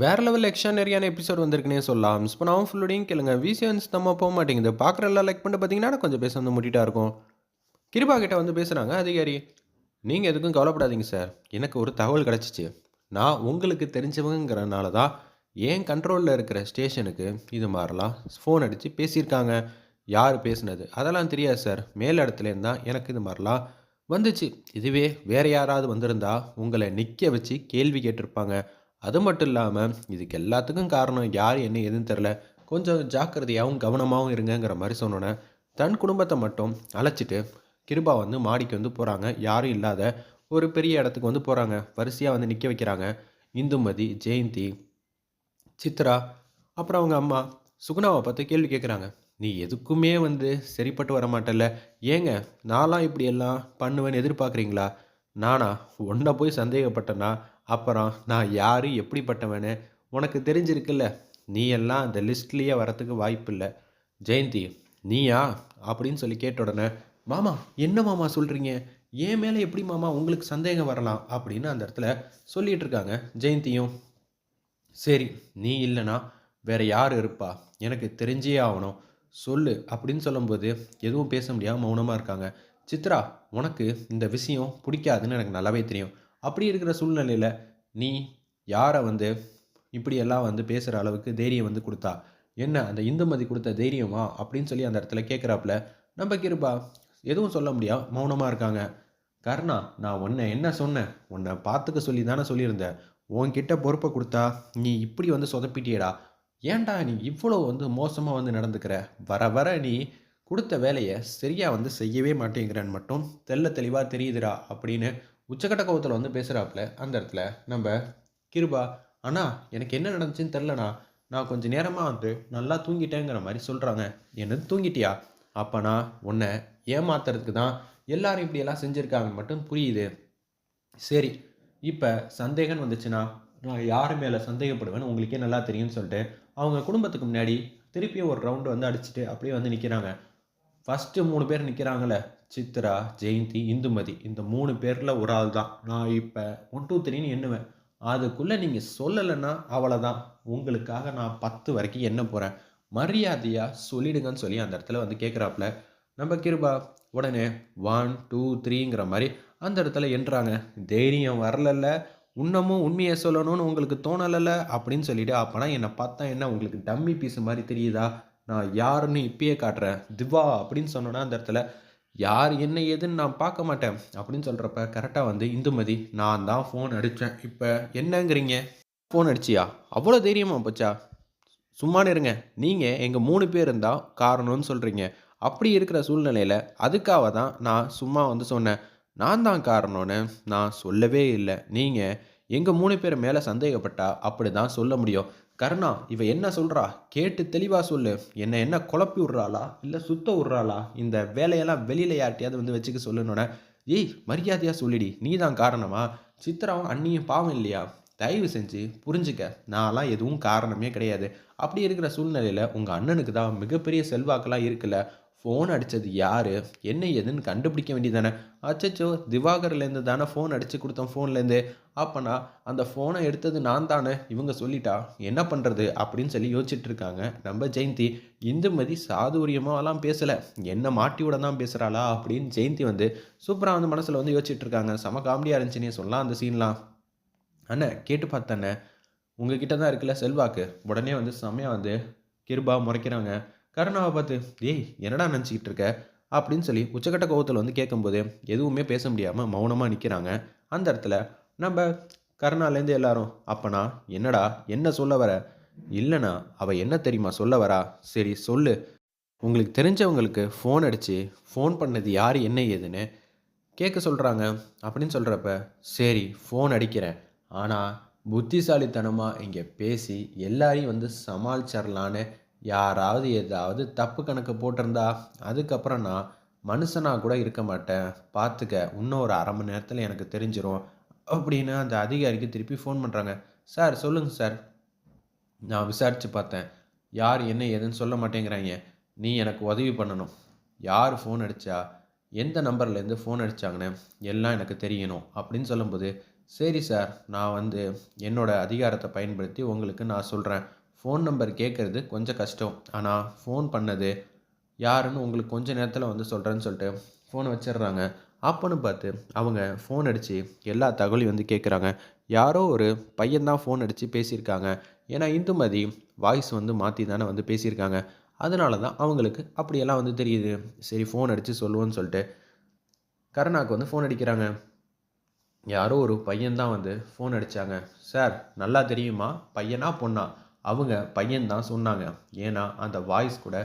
வேற level எக்ஸ்ட்ரானரியான episode வந்திருக்குனே சொல்லலாம். Miss பண்ணாமல் ஃபுல்லோடையும் கேளுங்க. விசியன்ஸ் நம்ம போக மாட்டேங்குது. பார்க்குற எல்லாம் லைக் பண்ணி பார்த்தீங்கன்னா கொஞ்சம் பேச வந்து முட்டிட்டா இருக்கும். கிருபா கிட்ட வந்து பேசுகிறாங்க அதிகாரி நீங்கள் எதுக்கும் கவலைப்படாதீங்க சார் எனக்கு ஒரு தகவல் கிடச்சிச்சு. நான் உங்களுக்கு தெரிஞ்சவங்கிறனால தான் ஏன் கண்ட்ரோலில் இருக்கிற ஸ்டேஷனுக்கு இது மாதிரிலாம் ஃபோன் அடித்து பேசியிருக்காங்க. யார் பேசுனது? அதெல்லாம் தெரியாது சார் மேல் இடத்துலேருந்து தான் எனக்கு இது மாதிரிலாம் வந்துச்சு. இதுவே வேறு யாராவது வந்திருந்தா உங்களை நிற்க வச்சு கேள்வி கேட்டிருப்பாங்க. அது மட்டும் இல்லாமல் இதுக்கு எல்லாத்துக்கும் காரணம் யார் என்ன எதுன்னு தெரில கொஞ்சம் ஜாக்கிரதையாகவும் கவனமாகவும் இருங்கங்கிற மாதிரி சொன்னோன்னே தன் குடும்பத்தை மட்டும் அழைச்சிட்டு கிருபா வந்து மாடிக்கு வந்து போகிறாங்க யாரும் இல்லாத ஒரு பெரிய இடத்துக்கு வந்து போகிறாங்க வரிசையாக வந்து நிற்க வைக்கிறாங்க. இந்துமதி ஜெயந்தி சித்ரா அப்புறம் அவங்க அம்மா சுகுணாவை பார்த்து கேள்வி கேட்குறாங்க நீ எதுக்குமே வந்து சரிப்பட்டு வர மாட்டல்ல. ஏங்க நான்லாம் இப்படி எல்லாம் பண்ணுவேன்னு எதிர்பார்க்குறீங்களா? நானா உன்னை போய் சந்தேகப்பட்டேன்னா அப்புறம் நான் யார்? எப்படிப்பட்டவனு? உனக்கு தெரிஞ்சிருக்குல்ல. நீ எல்லாம் அந்த லிஸ்ட்லேயே வரத்துக்கு வாய்ப்பு இல்லை ஜெயந்தி நீயா? அப்படின்னு சொல்லி கேட்ட உடனே மாமா என்ன மாமா சொல்கிறீங்க என் மேலே எப்படி மாமா உங்களுக்கு சந்தேகம் வரலாம்? அப்படின்னு அந்த இடத்துல சொல்லிகிட்டு இருக்காங்க ஜெயந்தியும். சரி நீ இல்லைனா வேற யார் இருப்பா? எனக்கு தெரிஞ்சே ஆகணும். சொல்லு. அப்படின்னு சொல்லும்போது எதுவும் பேச முடியாமல் மௌனமாக இருக்காங்க. சித்ரா உனக்கு இந்த விஷயம் பிடிக்காதுன்னு எனக்கு நல்லாவே தெரியும். அப்படி இருக்கிற சூழ்நிலையில் நீ யாரை வந்து இப்படியெல்லாம் வந்து பேசுகிற அளவுக்கு தைரியம் வந்து கொடுத்தா? என்ன அந்த இந்துமதி கொடுத்த தைரியமா? அப்படின்னு சொல்லி அந்த இடத்துல கேட்குறாப்புல நம்ம கிருபா எதுவும் சொல்ல முடியா? மௌனமாக இருக்காங்க. கர்ணா நான் உன்னை என்ன சொன்னேன்? உன்னை பார்த்துக்க சொல்லி தானே சொல்லியிருந்தேன். உன்கிட்ட பொறுப்பை கொடுத்தா நீ இப்படி வந்து சொதப்பிட்டியடா. ஏன்டா நீ இவ்வளோ வந்து மோசமாக வந்து நடந்துக்கிற? வர வர நீ கொடுத்த வேலையை சரியாக வந்து செய்யவே மாட்டேங்கிறேன்னு மட்டும் தெல்ல தெளிவாக தெரியுதுடா அப்படின்னு உச்சக்கட்ட கோபத்தில் வந்து பேசுகிறாப்புல அந்த இடத்துல நம்ம கிருபா அண்ணா எனக்கு என்ன நடந்துச்சுன்னு தெரிலண்ணா நான் கொஞ்சம் நேரமாக வந்து நல்லா தூங்கிட்டேங்கிற மாதிரி சொல்கிறாங்க என்னது தூங்கிட்டியா? அப்போனா உன்னை ஏமாத்துறதுக்கு தான் எல்லாரும் இப்படியெல்லாம் செஞ்சுருக்காங்க மட்டும் புரியுது. சரி இப்போ சந்தேகம் வந்துச்சுன்னா நான் யார் மேலே சந்தேகப்படுவேன்னு உங்களுக்கே நல்லா தெரியும்னு சொல்லிட்டு அவங்க குடும்பத்துக்கு முன்னாடி திருப்பியும் ஒரு ரவுண்டு வந்து அடிச்சுட்டு அப்படியே வந்து நிற்கிறாங்க ஃபஸ்ட்டு மூணு பேர் நிற்கிறாங்களே சித்ரா ஜெயந்தி இந்துமதி. இந்த மூணு பேரில் ஒரு ஆள் தான். நான் இப்போ ஒன் டூ த்ரீன்னு எண்ணுவேன். அதுக்குள்ளே நீங்கள் சொல்லலைன்னா அவ்வளோதான் உங்களுக்காக நான் பத்து வரைக்கும் எண்ண போகிறேன் மரியாதையாக சொல்லிடுங்கன்னு சொல்லி அந்த இடத்துல வந்து கேட்குறாப்புல நம்ம கிருபா உடனே ஒன் டூ த்ரீங்கிற மாதிரி அந்த இடத்துல எண்ணுறாங்க தைரியம் வரலல்ல. இன்னமும் உண்மையை சொல்லணும்னு உங்களுக்கு தோணலைல்ல அப்படின்னு சொல்லிவிட்டு அப்போனா என்னை பார்த்தா என்ன உங்களுக்கு டம்மி பீஸ் மாதிரி தெரியுதா? நான் யாருன்னு இப்பயே காட்டுறேன். திவா அப்படின்னு சொன்னோன்னா அந்த இடத்துல யார் என்ன ஏதுன்னு நான் பார்க்க மாட்டேன். அப்படின்னு சொல்கிறப்ப கரெக்டாக வந்து இந்துமதி நான் தான் ஃபோன் அடித்தேன் இப்போ என்னங்கிறீங்க? ஃபோன் அடிச்சியா? அவ்வளோ தைரியமா போச்சா? சும்மானு இருங்க. நீங்கள் எங்கள் மூணு பேர் இருந்தால் காரணம்னு சொல்கிறீங்க அப்படி இருக்கிற சூழ்நிலையில் அதுக்காக தான் நான் சும்மா வந்து சொன்னேன். நான் தான் காரணம்னு நான் சொல்லவே இல்லை. நீங்கள் எங்கள் மூணு பேர் மேலே சந்தேகப்பட்டால் அப்படி தான் சொல்ல முடியும். கருணா இவ என்ன சொல்கிறா கேட்டு தெளிவாக சொல்லு. என்னை என்ன குழப்பி விட்றாளா? இல்லை சுத்த விட்றாளா? இந்த வேலையெல்லாம் வெளியில் யார்ட்டையாவது வந்து வச்சுக்க சொல்லணுன்னே ஏய் மரியாதையாக சொல்லிடி. நீ தான் காரணமா? சித்ராவும் அண்ணியும் பாவம் இல்லையா? தயவு செஞ்சு புரிஞ்சுக்க. நான்லாம் எதுவும் காரணமே கிடையாது. அப்படி இருக்கிற சூழ்நிலையில் உங்கள் அண்ணனுக்கு தான் மிகப்பெரிய செல்வாக்கெல்லாம் இருக்குல்ல. ஃபோன் அடித்தது யார்? என்ன ஏதுன்னு கண்டுபிடிக்க வேண்டியதானே அச்சச்சோ திவாகர்லேருந்து தானே ஃபோன் அடித்து கொடுத்தோம் ஃபோன்லேருந்து அப்போனா அந்த ஃபோனை எடுத்தது நான் தானே? இவங்க சொல்லிட்டா? என்ன பண்ணுறது அப்படின்னு சொல்லி யோசிச்சுட்டு இருக்காங்க. நம்ம ஜெயந்தி இந்துமதி சாதுரியமாலாம் பேசலை. என்ன மாட்டியோட தான் பேசுகிறாளா அப்படின்னு ஜெயந்தி வந்து சூப்பராக வந்து மனசில் வந்து யோசிச்சுட்டு இருக்காங்க. செம காமெடியாக இருந்துச்சுன்னு சொல்லலாம் அந்த சீன்லாம் அண்ணே கேட்டு பார்த்தண்ணே உங்ககிட்ட தான் இருக்குல்ல செல்வாக்கு. உடனே வந்து செம்மையாக வந்து கிருபா முறைக்கிறாங்க. கருணாவை பார்த்து ஏய் என்னடா நினச்சிக்கிட்டு இருக்க? அப்படின்னு சொல்லி உச்சக்கட்ட கோபத்தில் வந்து கேட்கும்போது எதுவுமே பேச முடியாமல் மௌனமாக நிற்கிறாங்க அந்த இடத்துல நம்ம கருணாலேருந்து எல்லாரும் அப்பனா என்னடா என்ன சொல்ல வர? இல்லைனா அவள் என்ன தெரியுமா சொல்ல வரா? சரி சொல்லு. உங்களுக்கு தெரிஞ்சவங்களுக்கு ஃபோன் அடித்து ஃபோன் பண்ணது யார் என்ன ஏதுன்னு கேட்க சொல்கிறாங்க அப்படின்னு சொல்கிறப்ப சரி ஃபோன் அடிக்கிறேன். ஆனால் புத்திசாலித்தனமாக இங்கே பேசி எல்லாரையும் வந்து சமாளிச்சிடலான்னு யாராவது ஏதாவது தப்பு கணக்கு போட்டிருந்தா அதுக்கப்புறம் நான் மனுஷனாக கூட இருக்க மாட்டேன். பார்த்துக்க இன்னும் ஒரு அரை மணி நேரத்தில் எனக்கு தெரிஞ்சிடும் அப்படின்னு அந்த அதிகாரிக்கு திருப்பி ஃபோன் பண்ணுறாங்க சார் சொல்லுங்கள் சார். நான் விசாரித்து பார்த்தேன். யார் என்ன ஏதுன்னு சொல்ல மாட்டேங்கிறாங்க. நீ எனக்கு உதவி பண்ணணும். யார் ஃபோன் அடித்தா எந்த நம்பர்லேருந்து ஃபோன் அடித்தாங்கன்னு எல்லாம் எனக்கு தெரியணும். அப்படின்னு சொல்லும்போது சரி சார். நான் வந்து என்னோடய அதிகாரத்தை பயன்படுத்தி உங்களுக்கு நான் சொல்கிறேன் ஃபோன் நம்பர் கேட்குறது கொஞ்சம் கஷ்டம். ஆனால் ஃபோன் பண்ணது யாருன்னு உங்களுக்கு கொஞ்ச நேரத்தில் வந்து சொல்கிறேன்னு சொல்லிட்டு ஃபோனை வச்சிடுறாங்க. அப்போன்னு பார்த்து அவங்க ஃபோன் அடித்து எல்லா தகவலையும் வந்து கேட்குறாங்க. யாரோ ஒரு பையன்தான் ஃபோன் அடித்து பேசியிருக்காங்க. ஏன்னா இந்துமதி வாய்ஸ் வந்து மாற்றி தானே வந்து பேசியிருக்காங்க. அதனால தான் அவங்களுக்கு அப்படியெல்லாம் வந்து தெரியுது. சரி ஃபோன் அடித்து சொல்லுவோன்னு சொல்லிட்டு கருணாவுக்கு வந்து ஃபோன் அடிக்கிறாங்க. யாரோ ஒரு பையன்தான் வந்து ஃபோன் அடித்தாங்க சார் நல்லா தெரியுமா? பையனா பொண்ணா? அவங்க பையன் சொன்னாங்க. ஏன்னா அந்த வாய்ஸ் கூட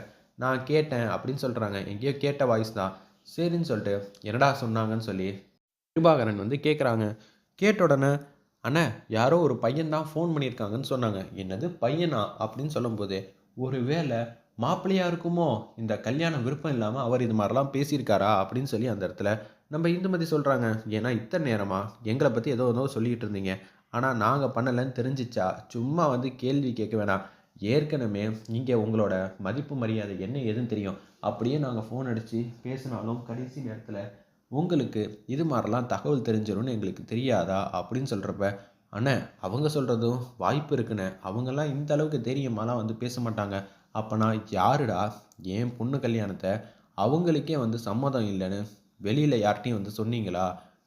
நான் கேட்டேன் அப்படின்னு சொல்கிறாங்க எங்கேயோ கேட்ட வாய்ஸ் தான். சரின்னு சொல்லிட்டு என்னடா சொன்னாங்கன்னு சொல்லி கிருபாகரன் வந்து கேட்குறாங்க கேட்ட உடனே அண்ணா யாரோ ஒரு பையன் தான் ஃபோன் பண்ணியிருக்காங்கன்னு சொன்னாங்க. என்னது பையனா? அப்படின்னு சொல்லும்போது ஒரு வேளை மாப்பிள்ளையாக இருக்குமோ? இந்த கல்யாணம் விருப்பம் இல்லாமல் அவர் இது மாதிரிலாம் பேசியிருக்காரா? அப்படின்னு சொல்லி அந்த இடத்துல நம்ம இந்துமதி சொல்கிறாங்க ஏன்னா இத்தனை நேரமாக எங்களை பற்றி ஏதோ ஏதோ சொல்லிக்கிட்டு இருந்தீங்க. ஆனால் நாங்கள் பண்ணலைன்னு தெரிஞ்சிச்சா? சும்மா வந்து கேள்வி கேட்க வேணாம். ஏற்கனவே இங்கே உங்களோட மதிப்பு மரியாதை என்ன ஏதுன்னு தெரியும். அப்படியே நாங்கள் ஃபோன் அடித்து பேசினாலும் கடைசி நேரத்தில் உங்களுக்கு இது மாதிரிலாம் தகவல் தெரிஞ்சிடும்னு எங்களுக்கு தெரியாதா? அப்படின்னு சொல்கிறப்ப அண்ணே அவங்க சொல்கிறதும் வாய்ப்பு இருக்குண்ணே. அவங்கெல்லாம் இந்த அளவுக்கு தைரியமாலாம் வந்து பேச மாட்டாங்க. அப்போனா யாருடா என் பொண்ணு கல்யாணத்தை அவங்களுக்கே வந்து சம்மதம் இல்லைன்னு வெளியில் யார்கிட்டையும் வந்து சொன்னீங்களா?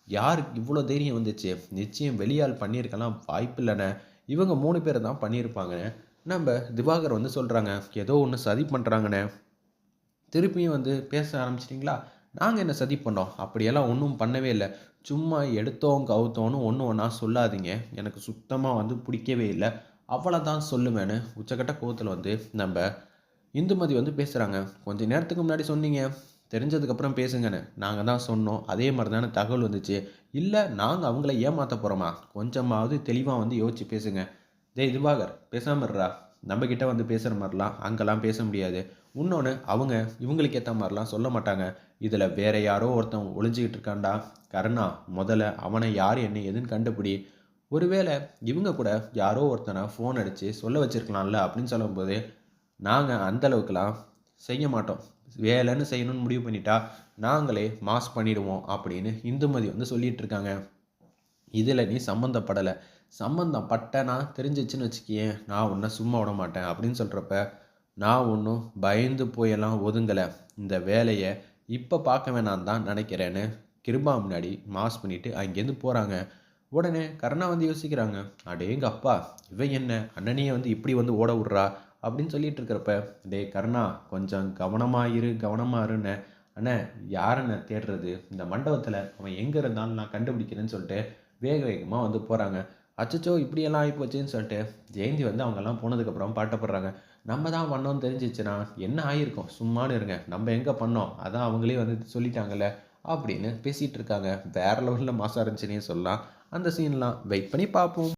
யாருக்கு இவ்வளோ தைரியம் வந்துச்சு? நிச்சயம் வெளியால் பண்ணியிருக்கலாம் வாய்ப்பு இல்லைண்ணே இவங்க மூணு பேர் தான் பண்ணியிருப்பாங்கண்ணே நம்ம திவாகர் வந்து சொல்கிறாங்க ஏதோ ஒன்று சதி பண்ணுறாங்கண்ணே திருப்பியும் வந்து பேச ஆரம்பிச்சிட்டிங்களா? நாங்கள் என்ன சதி பண்ணோம்? அப்படியெல்லாம் ஒன்றும் பண்ணவே இல்லை. சும்மா எடுத்தோம் கவுத்தோன்னு ஒன்று ஒன்றா சொல்லாதீங்க. எனக்கு சுத்தமாக வந்து பிடிக்கவே இல்லை. அவ்வளோதான் சொல்லுவேன்னு உச்சக்கட்ட கோவத்தில் வந்து நம்ம இந்துமதி வந்து பேசுகிறாங்க கொஞ்சம் நேரத்துக்கு முன்னாடி சொன்னீங்க. தெரிஞ்சதுக்கப்புறம் பேசுங்கன்னு நாங்கள் தான் சொன்னோம். அதே மாதிரி தானே தகவல் வந்துச்சு. இல்லை நாங்கள் அவங்கள ஏமாற்ற போகிறோமா கொஞ்சமாவது தெளிவாக வந்து யோசிச்சு பேசுங்க. டேய் திவாகர் பேசாமல் இருறா நம்மக்கிட்ட வந்து பேசுகிற மாதிரிலாம் அங்கெல்லாம் பேச முடியாது. இன்னொன்று அவங்க இவங்களுக்கு ஏற்ற மாதிரிலாம் சொல்ல மாட்டாங்க. இதில் வேற யாரோ ஒருத்தன் ஒளிஞ்சிக்கிட்டு இருக்காண்டா கருணா முதல்ல அவனை யார் என்ன எதுன்னு கண்டுபிடி. ஒருவேளை இவங்க கூட யாரோ ஒருத்தனை ஃபோன் அடித்து சொல்ல வச்சுருக்கலாம்ல அப்படின்னு சொல்லும்போது நாங்கள் அந்தளவுக்குலாம் செய்ய மாட்டோம். வேலைன்னு செய்யணும்னு முடிவு பண்ணிட்டா நாங்களே மாஸ் பண்ணிடுவோம் அப்படின்னு இந்துமதி வந்து சொல்லிகிட்டு இருக்காங்க இதில் நீ சம்மந்தப்படலை சம்மந்தம் பட்டனா தெரிஞ்சிச்சுன்னு வச்சுக்கியேன் நான் உன்னை சும்மா விட மாட்டேன் அப்படின்னு சொல்கிறப்ப நான் ஒன்றும் பயந்து போயெல்லாம் ஒதுங்கலை. இந்த வேலையை இப்போ பார்க்க வேணாம் தான் நினைக்கிறேன்னு கிருபா முன்னாடி மாஸ் பண்ணிவிட்டு அங்கேருந்து போகிறாங்க உடனே கருணா வந்து யோசிக்கிறாங்க அடேங்க அப்பா இவன் என்ன? அண்ணனையே வந்து இப்படி வந்து ஓட விட்றா? அப்படின்னு சொல்லிட்டு இருக்கிறப்ப டே கருணா கொஞ்சம் கவனமாக இரு கவனமாக இருன்னு. அண்ணே யாரண்ணே தேடுறது? இந்த மண்டபத்தில் அவன் எங்கே இருந்தாலும் நான் கண்டுபிடிக்கிறேன்னு சொல்லிட்டு வேக வேகமாக வந்து போகிறாங்க அச்சச்சோ இப்படியெல்லாம் ஆகிப்போச்சுன்னு சொல்லிட்டு ஜெயந்தி வந்து அவங்கெல்லாம் போனதுக்கப்புறம் பாட்டப்படுறாங்க நம்ம தான் பண்ணோம்னு தெரிஞ்சிச்சுன்னா என்ன ஆகிருக்கும் சும்மானு இருங்க. நம்ம எங்கே பண்ணோம்? அதான் அவங்களே வந்து சொல்லிட்டாங்கல்ல. அப்படின்னு பேசிகிட்டு இருக்காங்க. வேற லெவலில் மாசாக இருந்துச்சுன்னே சொல்லலாம். அந்த சீன்லாம் வெயிட் பண்ணி பார்ப்போம்.